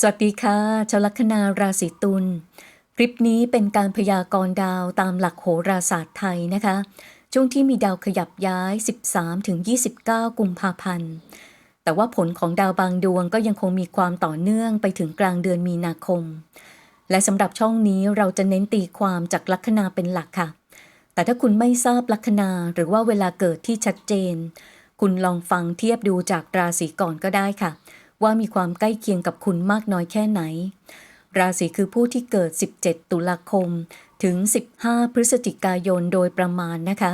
สวัสดีค่ะชาวลัคนาราศีตุลคลิปนี้เป็นการพยากรณ์ดาวตามหลักโหราศาสตร์ไทยนะคะ ช่วงที่มีดาวขยับย้าย 13-29 กุมภาพันธ์ แต่ว่าผลของดาวบางดวงก็ยังคงมีความต่อเนื่องไปถึงกลางเดือนมีนาคม และสำหรับช่องนี้เราจะเน้นตีความจากลัคนาเป็นหลักค่ะ แต่ถ้าคุณไม่ทราบลัคนาหรือว่าเวลาเกิดที่ชัดเจน คุณลองฟังเทียบดูจากราศีก่อนก็ได้ค่ะ ว่ามีความใกล้เคียงกับคุณมากน้อยแค่ไหน ราศีคือผู้ที่เกิด 17 ตุลาคม ถึง 15 พฤศจิกายนโดยประมาณนะคะ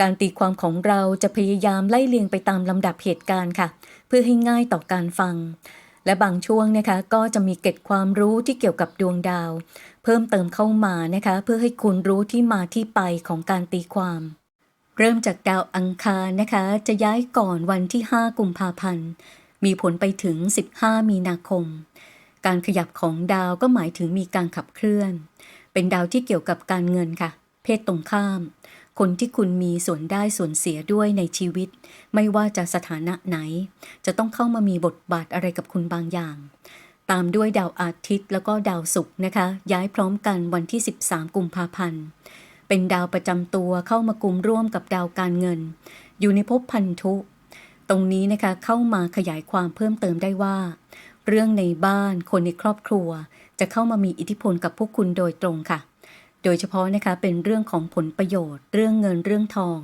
การตีความของเราจะพยายามไล่เลียงไปตามลำดับเหตุการณ์ค่ะ เพื่อให้ง่ายต่อการฟัง และบางช่วงนะคะก็จะมีเก็ดความรู้ที่เกี่ยวกับดวงดาว เพิ่มเติมเข้ามานะคะ เพื่อให้คุณรู้ที่มาที่ไปของการตีความเริ่มจากดาวอังคารนะคะ จะย้ายก่อนวันที่ 5 กุมภาพันธ์ มีผลไปถึง 15 มีนาคม การขยับของดาวก็หมายถึงมีการขับเคลื่อน เป็นดาวที่เกี่ยวกับการเงินค่ะ เพศตรงข้าม คนที่คุณมีส่วนได้ส่วนเสียด้วยในชีวิต ไม่ว่าจะสถานะไหน จะต้องเข้ามามีบทบาทอะไรกับคุณบางอย่าง ตามด้วยดาวอาทิตย์แล้วก็ดาวศุกร์นะคะ ย้ายพร้อมกันวันที่ 13 กุมภาพันธ์เป็นดาวประจำตัวเข้ามากุมร่วมกับดาวการเงิน อยู่ในภพพันธุ ตรงนี้นะคะเข้ามาขยายความเพิ่มเติมได้ว่า เรื่องในบ้านคนในครอบครัว จะเข้ามามีอิทธิพลกับพวกคุณโดยตรงค่ะ โดยเฉพาะนะคะเป็นเรื่องของผลประโยชน์ เรื่องเงินเรื่องทอง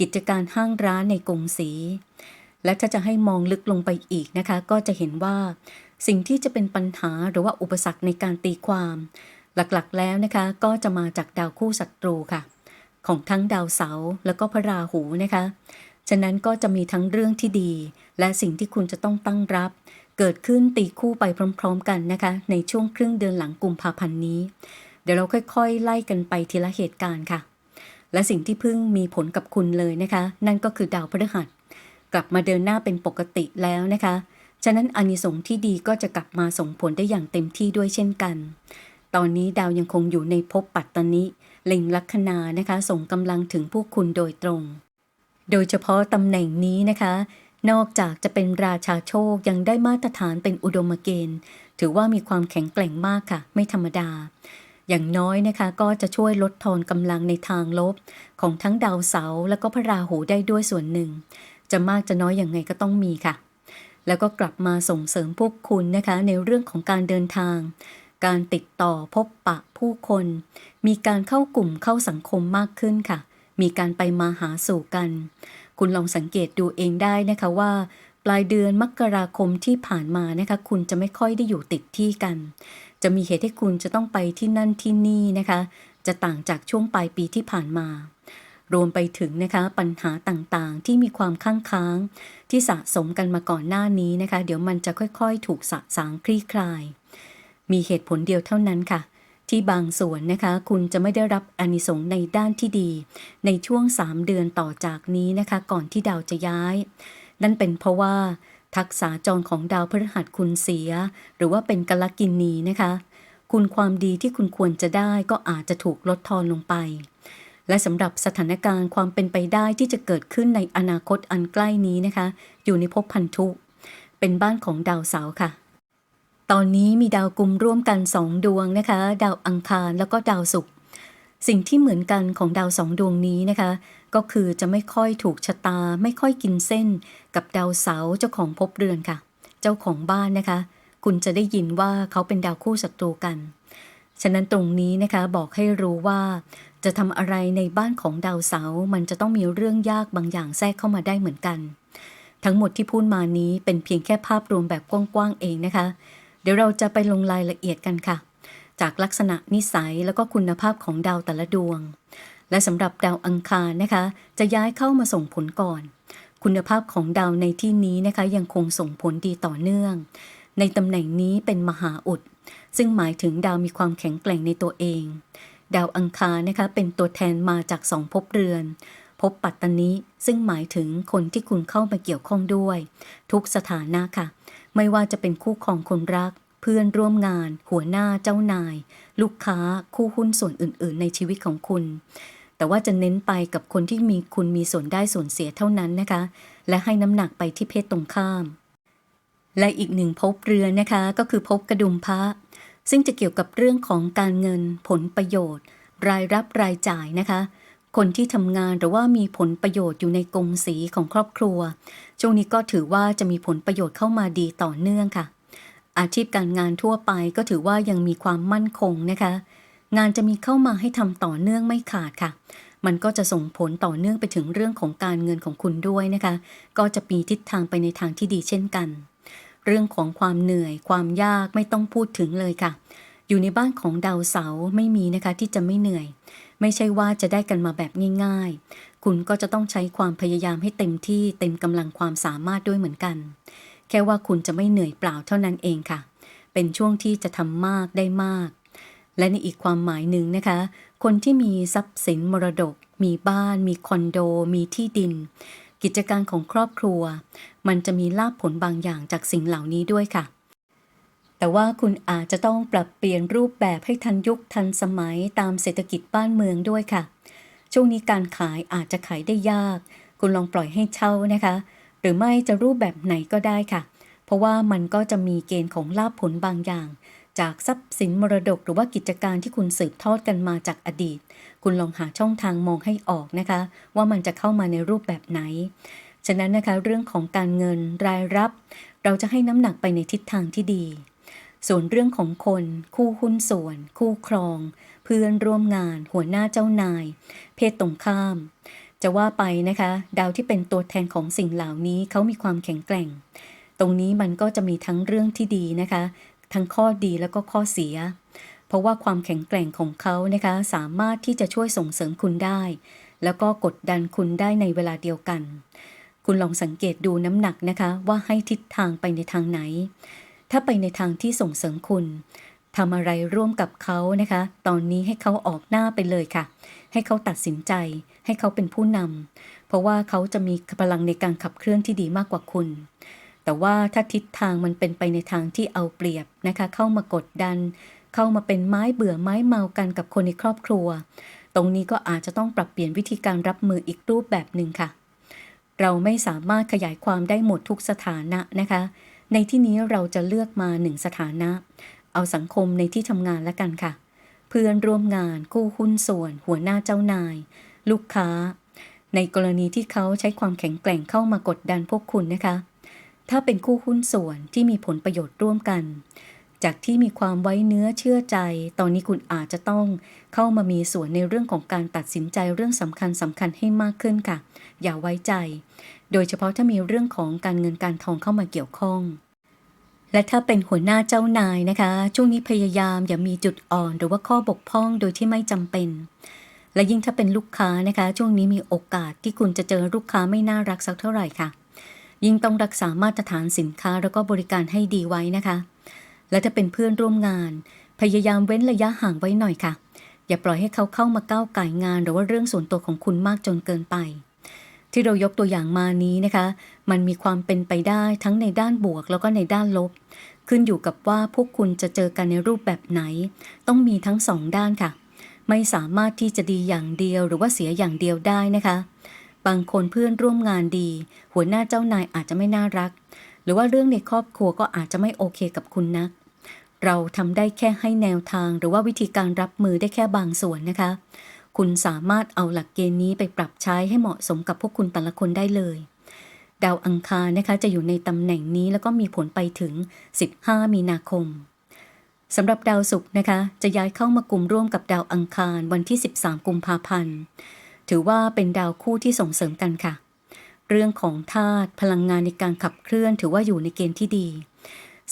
กิจการห้างร้านในกรุงศรีและถ้าจะให้มองลึกลงไปอีกนะคะ ก็จะเห็นว่า สิ่งที่จะเป็นปัญหาหรือว่าอุปสรรคในการตีความ หลักๆ แล้วนะคะ ก็จะมาจากดาวคู่ศัตรูค่ะ ของทั้งดาวเสาร์แล้วก็พระราหูนะคะ ฉะนั้นก็จะมีทั้งเรื่องที่ดี และสิ่งที่คุณจะต้องตั้งรับ เกิดขึ้นตีคู่ไปพร้อม ๆ กันนะคะ ในช่วงครึ่งเดือนหลังกุมภาพันธ์นี้ เดี๋ยวเราค่อยๆ ไล่กันไปทีละเหตุการณ์ค่ะ และสิ่งที่เพิ่งมีผลกับคุณเลยนะคะ นั่นก็คือดาวพฤหัส กลับมาเดินหน้าเป็นปกติแล้วนะคะ ฉะนั้นอานิสงส์ที่ดีก็จะกลับมาส่งผลได้อย่างเต็มที่ด้วยเช่นกัน ตอนนี้ดาวยังคงอยู่ในภพปัตตานิเล็งลัคนานะคะ ส่งกำลังถึงผู้คุณโดยตรง โดยเฉพาะตำแหน่งนี้นะคะ นอกจากจะเป็นราชาโชคยังได้มาตรฐานเป็นอุดมเกณฑ์ ถือว่ามีความแข็งแกร่งมากค่ะ ไม่ธรรมดา อย่างน้อยนะคะก็จะช่วยลดทอนกำลังในทางลบ ของทั้งดาวเสาร์และก็พระราหูได้ด้วยส่วนหนึ่ง จะมากจะน้อยอย่างไงก็ต้องมีค่ะ แล้วก็กลับมาส่งเสริมพวกคุณนะคะ ในเรื่องของการเดินทาง การติดต่อพบปะผู้คน มีการเข้ากลุ่มเข้าสังคมมากขึ้นค่ะ มีการไปมาหาสู่กัน คุณลองสังเกตดูเองได้นะคะว่า ปลายเดือนมกราคมที่ผ่านมานะคะ คุณจะไม่ค่อยได้อยู่ติดที่กัน จะมีเหตุให้คุณจะต้องไปที่นั่นที่นี่นะคะ จะต่างจากช่วงปลายปีที่ผ่านมารวมไปถึงนะคะปัญหาต่างๆ ที่มีความข้างค้างที่สะสมกันมาก่อนหน้านี้นะคะ เดี๋ยวมันจะค่อยๆ ถูกสะสางคลี่คลาย มีเหตุผลเดียวเท่านั้นค่ะ ที่บางส่วนนะคะ คุณจะไม่ได้รับอนิสงในด้านที่ดี ในช่วง 3 เดือนต่อจากนี้นะคะ ก่อนที่ดาวจะย้าย นั่นเป็นเพราะว่า ทักษะจรของดาวพฤหัสคุณเสีย หรือว่าเป็นกลกินนีนะคะ คุณความดีที่คุณควรจะได้ก็อาจจะถูกลดทอนลงไป และสำหรับสถานการณ์ความเป็นไปได้ที่จะเกิดขึ้นในอนาคตอันใกล้นี้นะคะ อยู่ในภพพันธุ เป็นบ้านของดาวเสาร์ค่ะ ตอนนี้มีดาวกลุ่มร่วมกันสองดวงนะคะ ดาวอังคารแล้วก็ดาวศุกร์สิ่งที่เหมือนกันของดาวสองดวงนี้นะคะ ก็คือจะไม่ค่อยถูกชะตา ไม่ค่อยกินเส้น กับดาวเสาเจ้าของภพเรือนค่ะ เจ้าของบ้านนะคะ คุณจะได้ยินว่าเขาเป็นดาวคู่ศัตรูกัน ฉะนั้นตรงนี้นะคะบอกให้รู้ว่าจะทำอะไรในบ้านของดาวเสา มันจะต้องมีเรื่องยากบางอย่างแทรกเข้ามาได้เหมือนกัน ทั้งหมดที่พูดมานี้เป็นเพียงแค่ภาพรวมแบบกว้างๆเองนะคะ ดี๋ยวเราจะไปลงรายละเอียดกันค่ะ จากลักษณะนิสัยแล้วก็คุณภาพของดาวแต่ละดวง และสำหรับดาวอังคารนะคะ จะย้ายเข้ามาส่งผลก่อน คุณภาพของดาวในที่นี้นะคะ ยังคงส่งผลดีต่อเนื่อง ในตำแหน่งนี้เป็นมหาอุด ซึ่งหมายถึงดาวมีความแข็งแกร่งในตัวเอง ดาวอังคารนะคะเป็นตัวแทนมาจากสองภพเรือนภพปัตตานิซึ่งหมายถึงคนที่คุณเข้ามาเกี่ยวข้องด้วย ทุกสถานะค่ะ ไม่ว่าจะเป็นคู่ครองคนรัก เพื่อนร่วมงาน หัวหน้าเจ้านาย ลูกค้าคู่หุ้นส่วนอื่น ๆ ในชีวิตของคุณ แต่ว่าจะเน้นไปกับคนที่มีคุณมีส่วนได้ส่วนเสียเท่านั้นนะคะ และให้น้ำหนักไปที่เพศตรงข้าม และอีกหนึ่งภพเรือนนะคะก็คือภพกระดุมพระซึ่งจะเกี่ยวกับเรื่องของการเงินผลประโยชน์ รายรับรายจ่ายนะคะ คนที่ทำงานหรือว่ามีผลประโยชน์อยู่ในกงสีของครอบครัว ช่วงนี้ก็ถือว่าจะมีผลประโยชน์เข้ามาดีต่อเนื่องค่ะ อาชีพการงานทั่วไปก็ถือว่ายังมีความมั่นคงนะคะ งานจะมีเข้ามาให้ทำต่อเนื่องไม่ขาดค่ะ มันก็จะส่งผลต่อเนื่องไปถึงเรื่องของการเงินของคุณด้วยนะคะ ก็จะมีทิศทางไปในทางที่ดีเช่นกัน เรื่องของความเหนื่อย ความยากไม่ต้องพูดถึงเลยค่ะ อยู่ในบ้านของดาวเสาร์ไม่มีนะคะที่จะไม่เหนื่อย ไม่ใช่ว่าจะได้กันมาแบบง่าย ๆ คุณก็จะต้องใช้ความพยายามให้เต็มที่เต็มกำลังความสามารถด้วยเหมือนกัน แค่ว่าคุณจะไม่เหนื่อยเปล่าเท่านั้นเองค่ะ เป็นช่วงที่จะทำมากได้มาก และในอีกความหมายหนึ่งนะคะ คนที่มีทรัพย์สินมรดก มีบ้าน มีคอนโด มีที่ดิน กิจการของครอบครัว มันจะมีลาภผลบางอย่างจากสิ่งเหล่านี้ด้วยค่ะแต่ว่าคุณอาจจะต้องปรับเปลี่ยนรูปแบบให้ทันยุคทันสมัยตามเศรษฐกิจบ้านเมืองด้วยค่ะ ช่วงนี้การขายอาจจะขายได้ยาก คุณลองปล่อยให้เช่านะคะ หรือไม่จะรูปแบบไหนก็ได้ค่ะ เพราะว่ามันก็จะมีเกณฑ์ของลาภผลบางอย่าง จากทรัพย์สินมรดกหรือว่ากิจการที่คุณสืบทอดกันมาจากอดีต คุณลองหาช่องทางมองให้ออกนะคะ ว่ามันจะเข้ามาในรูปแบบไหน ฉะนั้นนะคะเรื่องของการเงินรายรับ เราจะให้น้ำหนักไปในทิศทางที่ดีส่วนเรื่องของคน คู่หุ้นส่วน คู่ครอง เพื่อนร่วมงาน หัวหน้าเจ้านาย เพศตรงข้าม จะว่าไปนะคะ ดาวที่เป็นตัวแทนของสิ่งเหล่านี้เขามีความแข็งแกร่ง ตรงนี้มันก็จะมีทั้งเรื่องที่ดีนะคะ ทั้งข้อดีแล้วก็ข้อเสีย เพราะว่าความแข็งแกร่งของเขานะคะ สามารถที่จะช่วยส่งเสริมคุณได้ แล้วก็กดดันคุณได้ในเวลาเดียวกัน คุณลองสังเกตดูน้ำหนักนะคะ ว่าให้ทิศทางไปในทางไหน ถ้าไปในทางที่ส่งเสริมคุณ ทำอะไรร่วมกับเขานะคะ ตอนนี้ให้เขาออกหน้าไปเลยค่ะ ให้เขาตัดสินใจ ให้เขาเป็นผู้นำเพราะว่าเขาจะมีพลังในการขับเคลื่อนที่ดีมากกว่าคุณ แต่ว่าถ้าทิศทางมันเป็นไปในทางที่เอาเปรียบนะคะ เข้ามากดดัน เข้ามาเป็นไม้เบื่อไม้เมากันกับคนในครอบครัว ตรงนี้ก็อาจจะต้องปรับเปลี่ยนวิธีการรับมืออีกรูปแบบหนึ่งค่ะ เราไม่สามารถขยายความได้หมดทุกสถานะนะคะในที่นี้เราจะเลือกมาหนึ่งสถานะ เอาสังคมในที่ทำงานแล้วกันค่ะ เพื่อนร่วมงานคู่หุ้นส่วน หัวหน้าเจ้านาย ลูกค้า ในกรณีที่เขาใช้ความแข็งแกร่งเข้ามากดดันพวกคุณนะคะ ถ้าเป็นคู่หุ้นส่วนที่มีผลประโยชน์ร่วมกัน จากที่มีความไว้เนื้อเชื่อใจ ตอนนี้คุณอาจจะต้องเข้ามามีส่วนในเรื่องของการตัดสินใจเรื่องสำคัญสำคัญให้มากขึ้นค่ะ อย่าไว้ใจ โดยเฉพาะถ้ามีเรื่องของการเงินการทองเข้ามาเกี่ยวข้อง และถ้าเป็นหัวหน้าเจ้านายนะคะ ช่วงนี้พยายามอย่ามีจุดอ่อนหรือว่าข้อบกพร่องโดยที่ไม่จำเป็น และยิ่งถ้าเป็นลูกค้านะคะ ช่วงนี้มีโอกาสที่คุณจะเจอลูกค้าไม่น่ารักสักเท่าไหร่ค่ะ ยิ่งต้องรักษามาตรฐานสินค้าแล้วก็บริการให้ดีไว้นะคะ และถ้าเป็นเพื่อนร่วมงาน พยายามเว้นระยะห่างไว้หน่อยค่ะ อย่าปล่อยให้เขาเข้ามาก้าวไก่งาน หรือว่าเรื่องส่วนตัวของคุณมากจนเกินไป ที่เรายกตัวอย่างมานี้นะคะ มันมีความเป็นไปได้ทั้งในด้านบวกแล้วก็ในด้านลบ ขึ้นอยู่กับว่าพวกคุณจะเจอกันในรูปแบบไหน ต้องมีทั้งสองด้านค่ะ ไม่สามารถที่จะดีอย่างเดียวหรือว่าเสียอย่างเดียวได้นะคะ บางคนเพื่อนร่วมงานดี หัวหน้าเจ้านายอาจจะไม่น่ารัก หรือว่าเรื่องในครอบครัวก็อาจจะไม่โอเคกับคุณนัก เราทำได้แค่ให้แนวทางหรือว่าวิธีการรับมือได้แค่บางส่วนนะคะ คุณสามารถเอาหลักเกณฑ์นี้ไปปรับใช้ให้เหมาะสมกับพวกคุณแต่ละคนได้เลย ดาวอังคารนะคะจะอยู่ในตำแหน่งนี้แล้วก็มีผลไปถึง 15 มีนาคมสำหรับดาวศุกร์นะคะ จะย้ายเข้ามากลุ่มร่วมกับดาวอังคารวันที่ 13 กุมภาพันธ์ ถือว่าเป็นดาวคู่ที่ส่งเสริมกันค่ะ เรื่องของธาตุพลังงานในการขับเคลื่อน ถือว่าอยู่ในเกณฑ์ที่ดี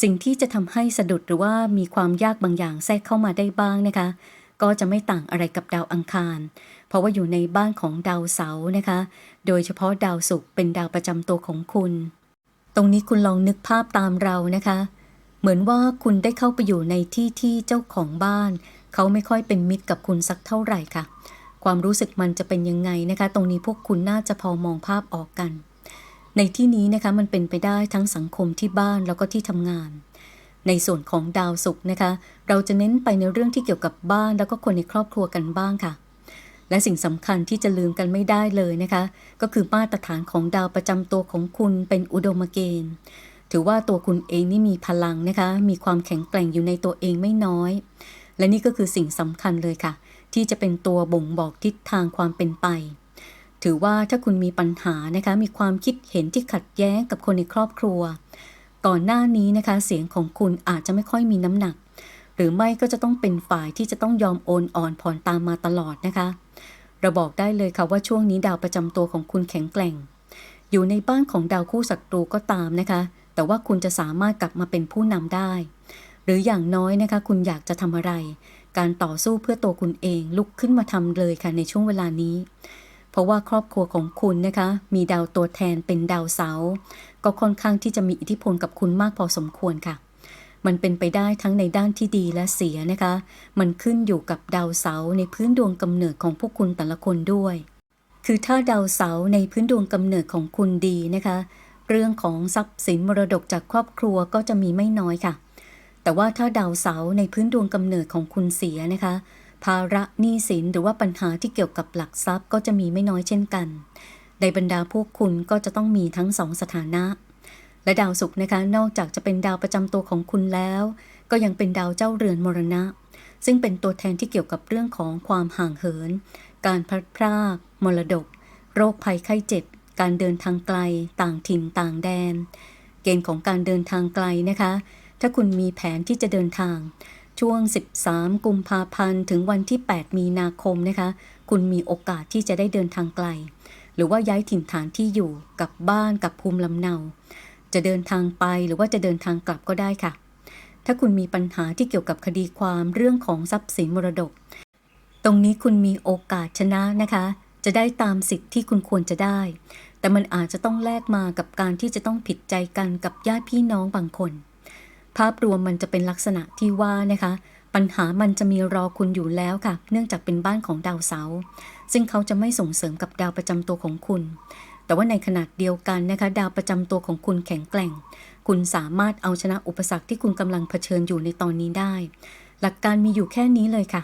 สิ่งที่จะทำให้สะดุดหรือว่ามีความยากบางอย่างแทรกเข้ามาได้บ้างนะคะ ก็จะไม่ต่างอะไรกับดาวอังคาร เพราะว่าอยู่ในบ้านของดาวเสาร์นะคะ โดยเฉพาะดาวศุกร์เป็นดาวประจำตัวของคุณ ตรงนี้คุณลองนึกภาพตามเรานะคะ เหมือนว่าคุณได้เข้าไปอยู่ในที่ที่เจ้าของบ้าน เขาไม่ค่อยเป็นมิตรกับคุณสักเท่าไหร่ค่ะ ความรู้สึกมันจะเป็นยังไงนะคะ ตรงนี้พวกคุณน่าจะพอมองภาพออกกัน ในที่นี้นะคะมันเป็นไปได้ทั้งสังคมที่บ้านแล้วก็ที่ทำงาน ในส่วนของดาวศุกร์นะคะ เราจะเน้นไปในเรื่องที่เกี่ยวกับบ้านแล้วก็คนในครอบครัวกันบ้างค่ะ และสิ่งสำคัญที่จะลืมกันไม่ได้เลยนะคะ ก็คือมาตรฐานของดาวประจำตัวของคุณเป็นอุดมเกณฑ์ ถือว่าตัวคุณเองนี่มีพลังนะคะ มีความแข็งแกร่งอยู่ในตัวเองไม่น้อย และนี่ก็คือสิ่งสำคัญเลยค่ะ ที่จะเป็นตัวบ่งบอกทิศทางความเป็นไปถือว่าถ้าคุณมีปัญหานะคะมีความคิดเห็นที่ขัดแย้งกับคนในครอบครัว ก่อนหน้านี้นะคะ เสียงของคุณอาจจะไม่ค่อยมีน้ำหนัก หรือไม่ก็จะต้องเป็นฝ่ายที่จะต้องยอมโอนอ่อนผ่อนตามมาตลอดนะคะเราบอกได้เลยค่ะว่าช่วงนี้ดาวประจำตัวของคุณแข็งแกร่ง อยู่ในบ้านของดาวคู่ศัตรูก็ตามนะคะ แต่ว่าคุณจะสามารถกลับมาเป็นผู้นำได้ หรืออย่างน้อยนะคะ คุณอยากจะทำอะไร การต่อสู้เพื่อตัวคุณเองลุกขึ้นมาทำเลยค่ะในช่วงเวลานี้ เพราะว่าครอบครัวของคุณนะคะ มีดาวตัวแทนเป็นดาวเสาร์ก็ค่อนข้างที่จะมีอิทธิพลกับคุณมากพอสมควรค่ะ มันเป็นไปได้ทั้งในด้านที่ดีและเสียนะคะ มันขึ้นอยู่กับดาวเสาร์ในพื้นดวงกำเนิดของพวกคุณแต่ละคนด้วย คือถ้าดาวเสาร์ในพื้นดวงกำเนิดของคุณดีนะคะ เรื่องของทรัพย์สินมรดกจากครอบครัวก็จะมีไม่น้อยค่ะแต่ว่าถ้าดาวเสาร์ในพื้นดวงกำเนิดของคุณเสียนะคะ ภาระหนี้สินหรือว่าปัญหาที่เกี่ยวกับหลักทรัพย์ก็จะมีไม่น้อยเช่นกัน ในบรรดาพวกคุณก็จะต้องมีทั้งสองสถานะ และดาวศุกร์นะคะนอกจากจะเป็นดาวประจำตัวของคุณแล้ว ก็ยังเป็นดาวเจ้าเรือนมรณะ ซึ่งเป็นตัวแทนที่เกี่ยวกับเรื่องของความห่างเหิน การพลัดพราก มรดก โรคภัยไข้เจ็บการเดินทางไกลต่างถิ่นต่างแดน เกณฑ์ของการเดินทางไกลนะคะ ถ้าคุณมีแผนที่จะเดินทาง ช่วง 13 กุมภาพันธ์ ถึงวันที่ 8 มีนาคมนะคะ คุณมีโอกาสที่จะได้เดินทางไกล หรือว่าย้ายถิ่นฐานที่อยู่กับบ้านกับภูมิลำเนา จะเดินทางไปหรือว่าจะเดินทางกลับก็ได้ค่ะ ถ้าคุณมีปัญหาที่เกี่ยวกับคดีความเรื่องของทรัพย์สินมรดก ตรงนี้คุณมีโอกาสชนะนะคะ จะได้ตามสิทธิ์ที่คุณควรจะได้ แต่มันอาจจะต้องแลกมากับการที่จะต้องผิดใจกันกับญาติพี่น้องบางคน ภาพรวมมันจะเป็นลักษณะที่ว่านะคะ ปัญหามันจะมีรอคุณอยู่แล้วค่ะ เนื่องจากเป็นบ้านของดาวเสาร์ซึ่งเขาจะไม่ส่งเสริมกับดาวประจำตัวของคุณ แต่ว่าในขนาดเดียวกันนะคะ ดาวประจำตัวของคุณแข็งแกร่ง คุณสามารถเอาชนะอุปสรรคที่คุณกำลังเผชิญอยู่ในตอนนี้ได้ หลักการมีอยู่แค่นี้เลยค่ะ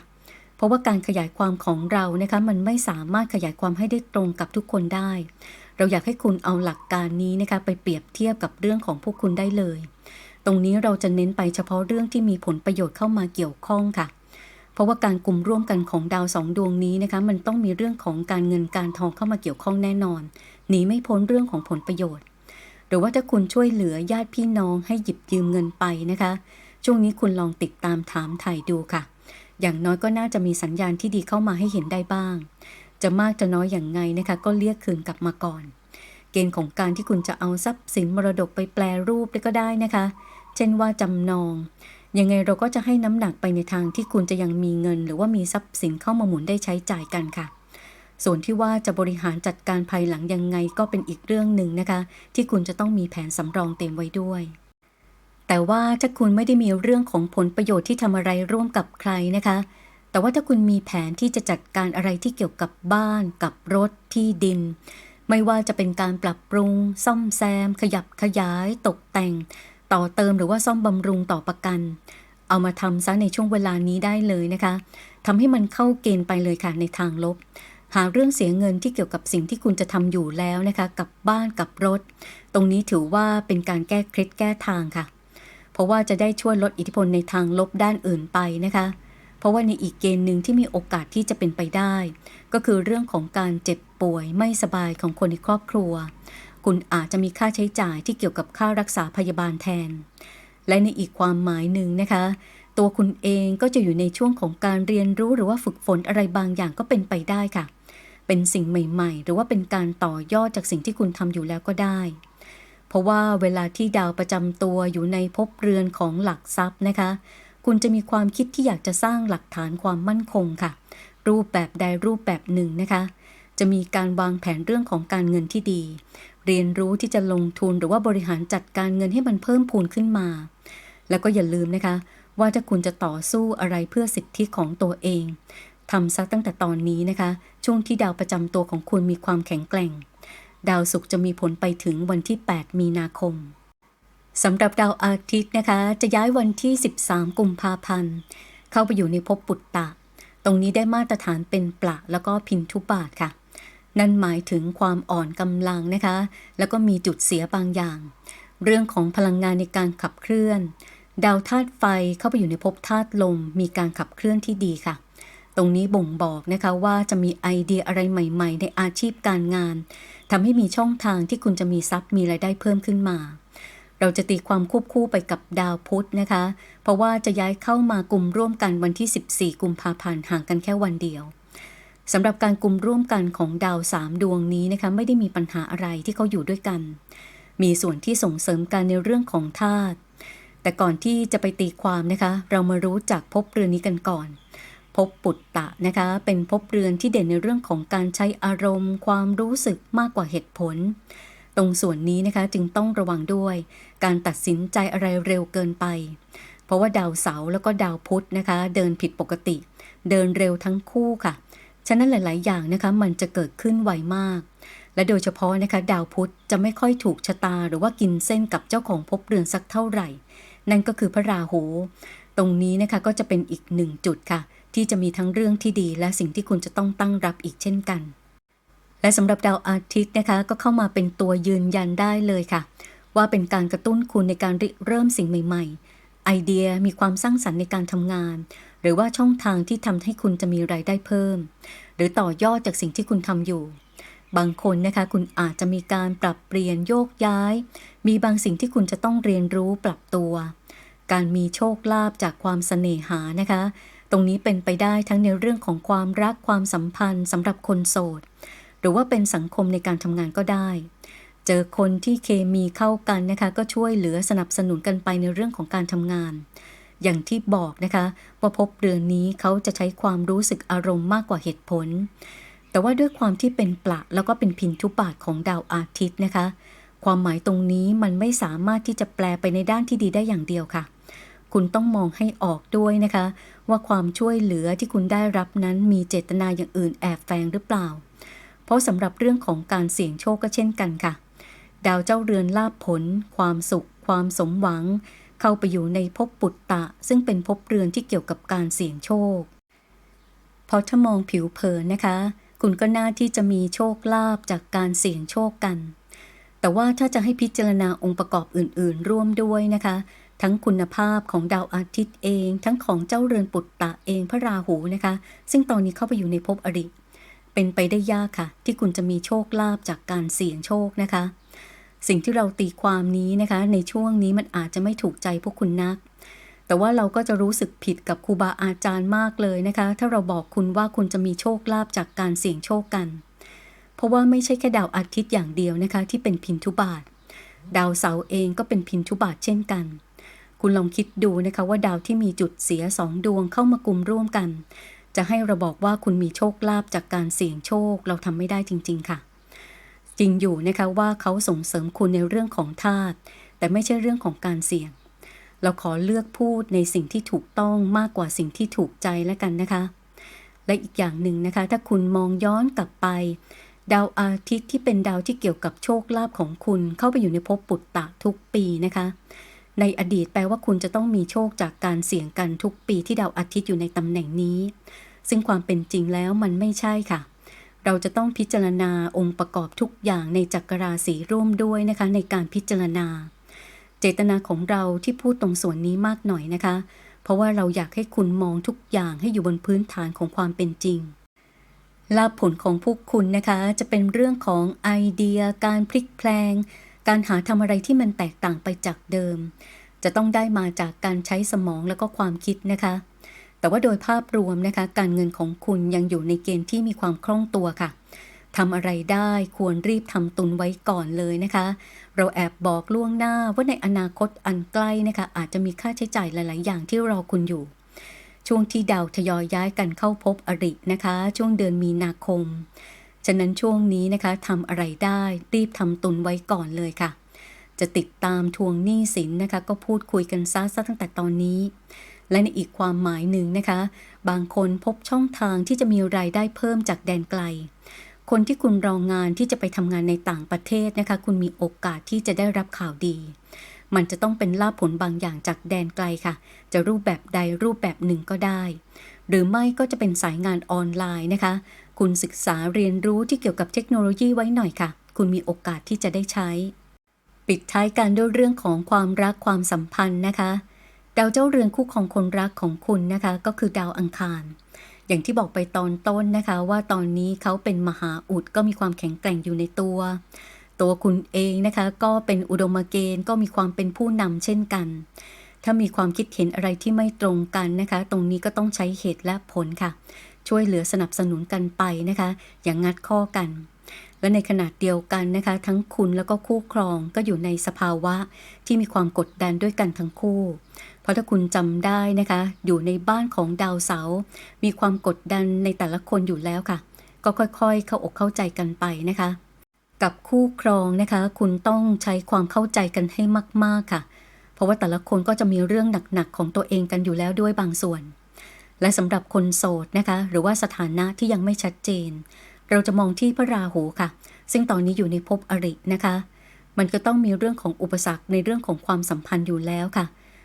เพราะว่าการขยายความของเรานะคะมันไม่สามารถขยายความให้ได้ตรงกับทุกคนได้ เราอยากให้คุณเอาหลักการนี้นะคะไปเปรียบเทียบกับเรื่องของพวกคุณได้เลย ตรงนี้เราจะเน้นไปเฉพาะเรื่องที่มีผลประโยชน์เข้ามาเกี่ยวข้องค่ะ เพราะว่าการกลุ่มร่วมกันของดาวสองดวงนี้นะคะ มันต้องมีเรื่องของการเงินการทองเข้ามาเกี่ยวข้องแน่นอน หนีไม่พ้นเรื่องของผลประโยชน์ หรือว่าถ้าคุณช่วยเหลือญาติพี่น้องให้หยิบยืมเงินไปนะคะ ช่วงนี้คุณลองติดตามถามถ่ายดูค่ะ อย่างน้อยก็น่าจะมีสัญญาณที่ดีเข้ามาให้เห็นได้บ้าง จะมากจะน้อยอย่างไงนะคะ ก็เรียกคืนกลับมาก่อน เกณฑ์ของการที่คุณจะเอาทรัพย์สินมรดกไปแปลรูปก็ได้นะคะ เช่นว่าจำนอง ยังไงเราก็จะให้น้ำหนักไปในทางที่คุณจะยังมีเงิน หรือว่ามีทรัพย์สินเข้ามาหมุนได้ใช้จ่ายกันค่ะ ส่วนที่ว่าจะบริหารจัดการภายหลังยังไงก็เป็นอีกเรื่องหนึ่งนะคะ ที่คุณจะต้องมีแผนสำรองเต็มไว้ด้วย แต่ว่าถ้าคุณไม่ได้มีเรื่องของผลประโยชน์ที่ทำอะไรร่วมกับใครนะคะ แต่ว่าถ้าคุณมีแผนที่จะจัดการอะไรที่เกี่ยวกับบ้าน กับรถที่ดินไม่ว่าจะเป็นการปรับปรุง ซ่อมแซม ขยับขยาย ตกแต่ง ต่อเติมหรือว่าซ่อมบำรุงต่อประกัน เอามาทำซะในช่วงเวลานี้ได้เลยนะคะทำให้มันเข้าเกณฑ์ไปเลยค่ะในทางลบ หาเรื่องเสียเงินที่เกี่ยวกับสิ่งที่คุณจะทำอยู่แล้วนะคะ กับบ้านกับรถ ตรงนี้ถือว่าเป็นการแก้เคล็ดแก้ทางค่ะ เพราะว่าจะได้ช่วยลดอิทธิพลในทางลบด้านอื่นไปนะคะ เพราะว่าในอีกเกณฑ์หนึ่งที่มีโอกาสที่จะเป็นไปได้ ก็คือเรื่องของการเจ็บป่วยไม่สบายของคนในครอบครัว คุณอาจจะมีค่าใช้จ่ายที่เกี่ยวกับค่ารักษาพยาบาลแทน และในอีกความหมายหนึ่งนะคะ ตัวคุณเองก็จะอยู่ในช่วงของการเรียนรู้หรือว่าฝึกฝนอะไรบางอย่างก็เป็นไปได้ค่ะ เป็นสิ่งใหม่ ๆ หรือว่าเป็นการต่อยอดจากสิ่งที่คุณทำอยู่แล้วก็ได้ เพราะว่าเวลาที่ดาวประจำตัวอยู่ในภพเรือนของหลักทรัพย์นะคะ คุณจะมีความคิดที่อยากจะสร้างหลักฐานความมั่นคงค่ะ รูปแบบใดรูปแบบหนึ่งนะคะจะมีการวางแผนเรื่องของการเงินที่ดี เรียนรู้ที่จะลงทุนหรือว่าบริหารจัดการเงินให้มันเพิ่มพูนขึ้นมา แล้วก็อย่าลืมนะคะ ว่าถ้าคุณจะต่อสู้อะไรเพื่อสิทธิของตัวเองทำซะตั้งแต่ตอนนี้นะคะ ช่วงที่ดาวประจำตัวของคุณมีความแข็งแกร่ง ดาวศุกร์จะมีผลไปถึงวันที่ 8 มีนาคมสำหรับดาวอาทิตย์นะคะ จะย้ายวันที่ 13 กุมภาพันธ์ เข้าไปอยู่ในภพปุตตะ ตรงนี้ได้มาตรฐานเป็นปละแล้วก็พินทุบาทค่ะ นั่นหมายถึงความอ่อนกำลังนะคะ แล้วก็มีจุดเสียบางอย่าง เรื่องของพลังงานในการขับเคลื่อน ดาวธาตุไฟเข้าไปอยู่ในภพธาตุลม มีการขับเคลื่อนที่ดีค่ะ ตรงนี้บ่งบอกนะคะว่าจะมีไอเดียอะไรใหม่ ๆ ในอาชีพการงานทำให้มีช่องทางที่คุณจะมีทรัพย์มีรายได้เพิ่มขึ้นมา เราจะตีความควบคู่ไปกับดาวพุธนะคะ เพราะว่าจะย้ายเข้ามากลุ่มร่วมกันวันที่ 14 กุมภาพันธ์ห่างกันแค่วันเดียว สำหรับการกลุ่มร่วมกันของดาวสามดวงนี้นะคะไม่ได้มีปัญหาอะไรที่เขาอยู่ด้วยกัน มีส่วนที่ส่งเสริมกันในเรื่องของธาตุแต่ก่อนที่จะไปตีความนะคะ เรามารู้จักภพเรือนนี้กันก่อนภพปุตตะนะคะ เป็นภพเรือนที่เด่นในเรื่องของการใช้อารมณ์ ความรู้สึกมากกว่าเหตุผล ตรงส่วนนี้นะคะจึงต้องระวังด้วย การตัดสินใจอะไรเร็วเกินไป เพราะว่าดาวเสาร์แล้วก็ดาวพุธนะคะ เดินผิดปกติ เดินเร็วทั้งคู่ค่ะ ฉะนั้นหลาย ๆ อย่างนะคะมันจะเกิดขึ้นไวมาก และโดยเฉพาะนะคะดาวพุธจะไม่ค่อยถูกชะตาหรือว่ากินเส้นกับเจ้าของภพเรือนสักเท่าไหร่ นั่นก็คือพระราหู ตรงนี้นะคะก็จะเป็นอีกหนึ่งจุดค่ะ ที่จะมีทั้งเรื่องที่ดีและสิ่งที่คุณจะต้องตั้งรับอีกเช่นกัน และสำหรับดาวอาทิตย์นะคะก็เข้ามาเป็นตัวยืนยันได้เลยค่ะ ว่าเป็นการกระตุ้นคุณในการริเริ่มสิ่งใหม่ ๆ ไอเดียมีความสร้างสรรค์ในการทำงาน หรือว่าช่องทางที่ทำให้คุณจะมีรายได้เพิ่ม หรือต่อยอดจากสิ่งที่คุณทำอยู่ บางคนนะคะคุณอาจจะมีการปรับเปลี่ยนโยกย้าย มีบางสิ่งที่คุณจะต้องเรียนรู้ปรับตัว การมีโชคลาภจากความเสน่หานะคะ ตรงนี้เป็นไปได้ทั้งในเรื่องของความรักความสัมพันธ์สำหรับคนโสด หรือว่าเป็นสังคมในการทำงานก็ได้เจอคนที่เคมีเข้ากันนะคะ ก็ช่วยเหลือสนับสนุนกันไปในเรื่องของการทำงาน อย่างที่บอกนะคะว่าพบเรือนนี้เขาจะใช้ความรู้สึกอารมณ์มากกว่าเหตุผล แต่ว่าด้วยความที่เป็นปละแล้วก็เป็นพินทุบาทของดาวอาทิตย์นะคะ ความหมายตรงนี้มันไม่สามารถที่จะแปลไปในด้านที่ดีได้อย่างเดียวค่ะ คุณต้องมองให้ออกด้วยนะคะ ว่าความช่วยเหลือที่คุณได้รับนั้นมีเจตนาอย่างอื่นแอบแฝงหรือเปล่า เพราะสำหรับเรื่องของการเสี่ยงโชคก็เช่นกันค่ะ ดาวเจ้าเรือนลาบผล ความสุข ความสมหวัง เข้าไปอยู่ในภพปุตตะ ซึ่งเป็นภพเรือนที่เกี่ยวกับการเสี่ยงโชค พอถ้ามองผิวเผินนะคะ คุณก็น่าที่จะมีโชคลาภจากการเสี่ยงโชคกัน แต่ว่าถ้าจะให้พิจารณาองค์ประกอบอื่น ๆ ร่วมด้วยนะคะ ทั้งคุณภาพของดาวอาทิตย์เอง ทั้งของเจ้าเรือนปุตตะเองพระราหูนะคะ ซึ่งตอนนี้เข้าไปอยู่ในภพอริเป็นไปได้ยากค่ะ ที่คุณจะมีโชคลาภจากการเสี่ยงโชคนะคะ สิ่งที่เราตีความนี้นะคะ ในช่วงนี้มันอาจจะไม่ถูกใจพวกคุณนัก แต่ว่าเราก็จะรู้สึกผิดกับครูบาอาจารย์มากเลยนะคะ ถ้าเราบอกคุณว่าคุณจะมีโชคลาภจากการเสี่ยงโชคกัน เพราะว่าไม่ใช่แค่ดาวอาทิตย์อย่างเดียวนะคะ ที่เป็นพินทุบาท ดาวเสาเองก็เป็นพินทุบาทเช่นกัน คุณลองคิดดูนะคะว่าดาวที่มีจุดเสียสองดวงเข้ามากลุ่มร่วมกันจะให้เราบอกว่าคุณมีโชคลาภจากการเสี่ยงโชคเราทำไม่ได้จริง ๆ ค่ะ จริงอยู่นะคะว่าเขาส่งเสริมคุณในเรื่องของธาตุแต่ไม่ใช่เรื่องของการเสี่ยง เราขอเลือกพูดในสิ่งที่ถูกต้องมากกว่าสิ่งที่ถูกใจแล้วกันนะคะ และอีกอย่างหนึ่งนะคะ ถ้าคุณมองย้อนกลับไป ดาวอาทิตย์ที่เป็นดาวที่เกี่ยวกับโชคลาภของคุณเข้าไปอยู่ในภพปุตตะทุกปีนะคะ ในอดีตแปลว่าคุณจะต้องมีโชคจากการเสี่ยงกันทุกปีที่ดาวอาทิตย์อยู่ในตำแหน่งนี้ ซึ่งความเป็นจริงแล้วมันไม่ใช่ค่ะ เราจะต้องพิจารณาองค์ประกอบทุกอย่างในจักรราศีร่วมด้วยนะคะในการพิจารณา เจตนาของเราที่พูดตรงส่วนนี้มากหน่อยนะคะ เพราะว่าเราอยากให้คุณมองทุกอย่างให้อยู่บนพื้นฐานของความเป็นจริงลาผลของพวกคุณนะคะจะเป็นเรื่องของไอเดีย การพลิกแพลง การหาทำอะไรที่มันแตกต่างไปจากเดิม จะต้องได้มาจากการใช้สมองแล้วก็ความคิดนะคะ แต่ว่าโดยภาพรวมนะคะ การเงินของคุณยังอยู่ในเกณฑ์ที่มีความคล่องตัวค่ะทำอะไรได้ควรรีบทำตุนไว้ก่อนเลยนะคะ เราแอบบอกล่วงหน้าว่าในอนาคตอันใกล้นะคะ อาจจะมีค่าใช้จ่ายหลาย ๆ อย่างที่รอคุณอยู่ ช่วงที่ดาวทยอยย้ายกันเข้าพบอรินะคะ ช่วงเดือนมีนาคม ฉะนั้นช่วงนี้นะคะทำอะไรได้รีบทำตุนไว้ก่อนเลยค่ะ จะติดตามทวงหนี้สินนะคะ ก็พูดคุยกันซะซะตั้งแต่ตอนนี้ และในอีกความหมายหนึ่งนะคะ บางคนพบช่องทางที่จะมีรายได้เพิ่มจากแดนไกล คนที่คุณรองงานที่จะไปทำงานในต่างประเทศนะคะ คุณมีโอกาสที่จะได้รับข่าวดี มันจะต้องเป็นลาภผลบางอย่างจากแดนไกลค่ะ จะรูปแบบใดรูปแบบหนึ่งก็ได้ หรือไม่ก็จะเป็นสายงานออนไลน์นะคะ คุณศึกษาเรียนรู้ที่เกี่ยวกับเทคโนโลยีไว้หน่อยค่ะ คุณมีโอกาสที่จะได้ใช้ ปิดท้ายกันด้วยเรื่องของความรักความสัมพันธ์นะคะ ดาวเจ้าเรือนคู่ของคนรักของคุณนะคะก็คือดาวอังคาร อย่างที่บอกไปตอนต้นนะคะว่าตอนนี้เขาเป็นมหาอุดก็มีความแข็งแกร่งอยู่ในตัว ตัวคุณเองนะคะก็เป็นอุดมเกณฑ์ก็มีความเป็นผู้นำเช่นกัน ถ้ามีความคิดเห็นอะไรที่ไม่ตรงกันนะคะ ตรงนี้ก็ต้องใช้เหตุและผลค่ะ ช่วยเหลือสนับสนุนกันไปนะคะ อย่างงัดข้อกัน และในขณะเดียวกันนะคะ ทั้งคุณแล้วก็คู่ครองก็อยู่ในสภาวะที่มีความกดดันด้วยกันทั้งคู่ เพราะถ้าคุณจำได้นะคะ อยู่ในบ้านของดาวเสาร์มีความกดดันในแต่ละคนอยู่แล้วค่ะ ก็ค่อยๆ เข้าอกเข้าใจกันไปนะคะ กับคู่ครองนะคะ คุณต้องใช้ความเข้าใจกันให้มาก ๆค่ะ เพราะว่าแต่ละคนก็จะมีเรื่องหนักๆของตัวเองกันอยู่แล้วด้วยบางส่วน และสำหรับคนโสดนะคะ หรือว่าสถานะที่ยังไม่ชัดเจน เราจะมองที่พระราหูค่ะ ซึ่งตอนนี้อยู่ในภพอรินะคะ มันก็ต้องมีเรื่องของอุปสรรคในเรื่องของความสัมพันธ์อยู่แล้วค่ะ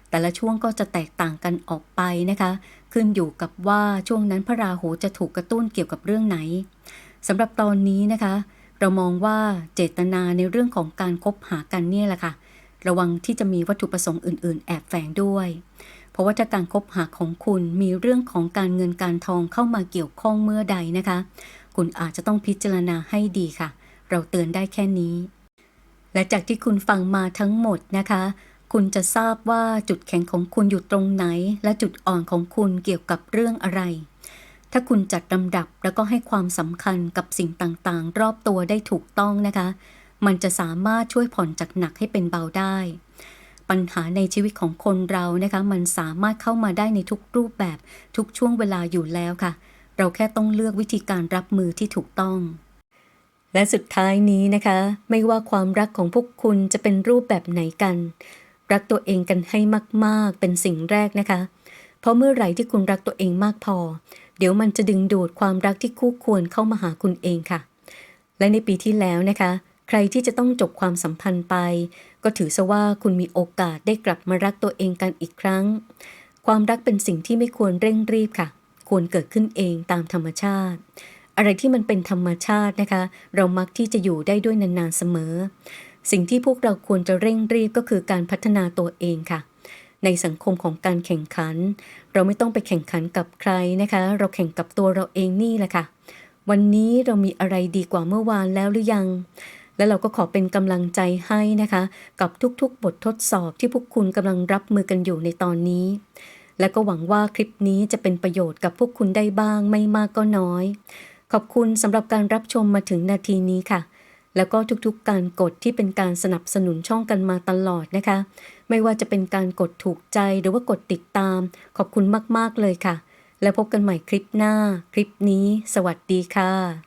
แต่ละช่วงก็จะแตกต่างกันออกไปนะคะ ขึ้นอยู่กับว่าช่วงนั้นพระราหูจะถูกกระตุ้นเกี่ยวกับเรื่องไหนสำหรับตอนนี้นะคะ เรามองว่าเจตนาในเรื่องของการคบหากันเนี่ยแหละค่ะ ระวังที่จะมีวัตถุประสงค์อื่น ๆ แอบแฝงด้วย เพราะว่าถ้าการคบหาของคุณมีเรื่องของการเงินการทองเข้ามาเกี่ยวข้องเมื่อใดนะคะ คุณอาจจะต้องพิจารณาให้ดีค่ะ เราเตือนได้แค่นี้ และจากที่คุณฟังมาทั้งหมดนะคะ คุณจะทราบว่าจุดแข็งของคุณอยู่ตรงไหน และจุดอ่อนของคุณเกี่ยวกับเรื่องอะไร ถ้าคุณจัดลำดับแล้วก็ให้ความสำคัญกับสิ่งต่างๆ รอบตัวได้ถูกต้องนะคะ มันจะสามารถช่วยผ่อนจากหนักให้เป็นเบาได้ ปัญหาในชีวิตของคนเรานะคะ มันสามารถเข้ามาได้ในทุกรูปแบบทุกช่วงเวลาอยู่แล้วค่ะ เราแค่ต้องเลือกวิธีการรับมือที่ถูกต้อง และสุดท้ายนี้นะคะ ไม่ว่าความรักของพวกคุณจะเป็นรูปแบบไหนกัน รักตัวเองกันให้มาก ๆ เป็นสิ่งแรกนะคะ เพราะเมื่อไหร่ที่คุณรักตัวเองมากพอ เดี๋ยวมันจะดึงดูดความรักที่คู่ควรเข้ามาหาคุณเองค่ะ และในปีที่แล้วนะคะ ใครที่จะต้องจบความสัมพันธ์ไป ก็ถือซะว่าคุณมีโอกาสได้กลับมารักตัวเองกันอีกครั้ง ความรักเป็นสิ่งที่ไม่ควรเร่งรีบค่ะ ควรเกิดขึ้นเองตามธรรมชาติ อะไรที่มันเป็นธรรมชาตินะคะ เรามักที่จะอยู่ได้ด้วยนานๆเสมอ สิ่งที่พวกเราควรจะเร่งรีบก็คือการพัฒนาตัวเองค่ะ ในสังคมของการแข่งขัน เราไม่ต้องไปแข่งขันกับใครนะคะ เราแข่งกับตัวเราเองนี่แหละค่ะ วันนี้เรามีอะไรดีกว่าเมื่อวานแล้วหรือยัง และเราก็ขอเป็นกำลังใจให้นะคะ กับทุกๆ บททดสอบที่พวกคุณกำลังรับมือกันอยู่ในตอนนี้ และก็หวังว่าคลิปนี้จะเป็นประโยชน์กับพวกคุณได้บ้างไม่มากก็น้อย ขอบคุณสำหรับการรับชมมาถึงนาทีนี้ค่ะ แล้วก็ทุกๆการกดที่เป็นการสนับสนุนช่องกันมาตลอดนะคะ ไม่ว่าจะเป็นการกดถูกใจหรือว่ากดติดตาม ขอบคุณมากๆเลยค่ะ แล้วพบกันใหม่คลิปหน้า คลิปนี้ สวัสดีค่ะ